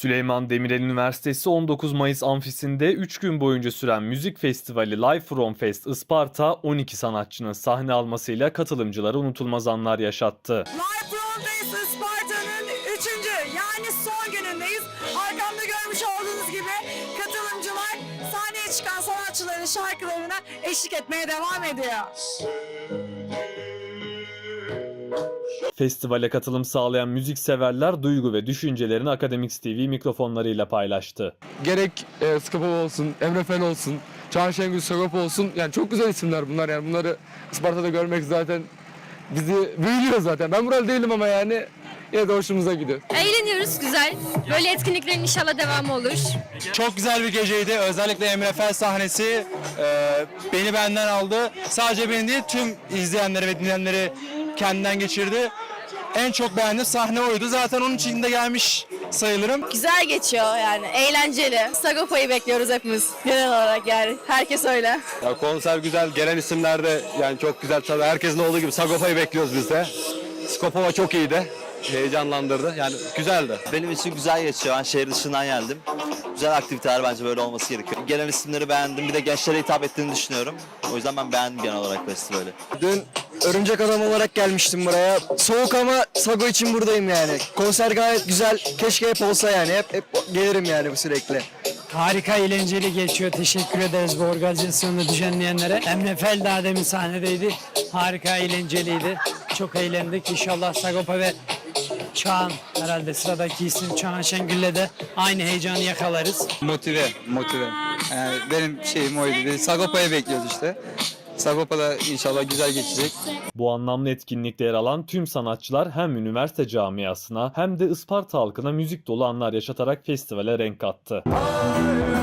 Süleyman Demirel Üniversitesi 19 Mayıs amfisinde 3 gün boyunca süren müzik festivali Live From Fest Isparta 12 sanatçının sahne almasıyla katılımcılara unutulmaz anlar yaşattı. Live From Days Isparta'nın 3. yani son günündeyiz. Arkamda görmüş olduğunuz gibi katılımcılar sahneye çıkan sanatçıların şarkılarına eşlik etmeye devam ediyor. Festivale katılım sağlayan müzikseverler duygu ve düşüncelerini Akademik TV mikrofonlarıyla paylaştı. gerek e, Skopov olsun, Emre Fel olsun, Çağan Şengül Sagop olsun. Yani çok güzel isimler bunlar yani bunları Isparta'da görmek zaten bizi büyülüyor zaten. Ben buralı değilim ama yani yine de hoşumuza gidiyor. Eğleniyoruz güzel. Böyle etkinliklerin inşallah devamı olur. Çok güzel bir geceydi. Özellikle Emre Fel sahnesi e, beni benden aldı. Sadece beni değil tüm izleyenleri ve dinleyenleri kendinden geçirdi. En çok beğendiğim sahne oydu. Zaten onun için de gelmiş sayılırım. Güzel geçiyor yani eğlenceli. Sagopa'yı bekliyoruz hepimiz genel olarak yani herkes öyle. Ya konser güzel, gelen isimler de yani çok güzel tabii. Herkesin olduğu gibi Sagopa'yı bekliyoruz biz de. Skopova çok iyiydi. Heyecanlandırdı. Yani güzeldi. Benim için güzel geçiyor. Ben şehir dışından geldim. Güzel aktiviteler bence böyle olması gerekiyor. Gelen isimleri beğendim. Bir de gençlere hitap ettiğini düşünüyorum. O yüzden ben beğendim genel olarak festivali. Dün örümcek adam olarak gelmiştim buraya. Soğuk ama Sago için buradayım yani. Konser gayet güzel. Keşke hep olsa yani. Hep, hep gelirim yani bu sürekli. Harika eğlenceli geçiyor. Teşekkür ederiz bu organizasyonu düzenleyenlere. Emre Fel daha demin sahnedeydi. Harika eğlenceliydi. Çok eğlendik. İnşallah Sagopa ve Çağan herhalde sıradaki isim Çağan Şengül'le de aynı heyecanı yakalarız. Motive, motive. Yani benim şeyim oydu. Sagopa'yı bekliyoruz işte. Sagopa da inşallah güzel geçecek. Bu anlamlı etkinlikte yer alan tüm sanatçılar hem üniversite camiasına hem de Isparta halkına müzik dolu anlar yaşatarak festivale renk kattı. Bayram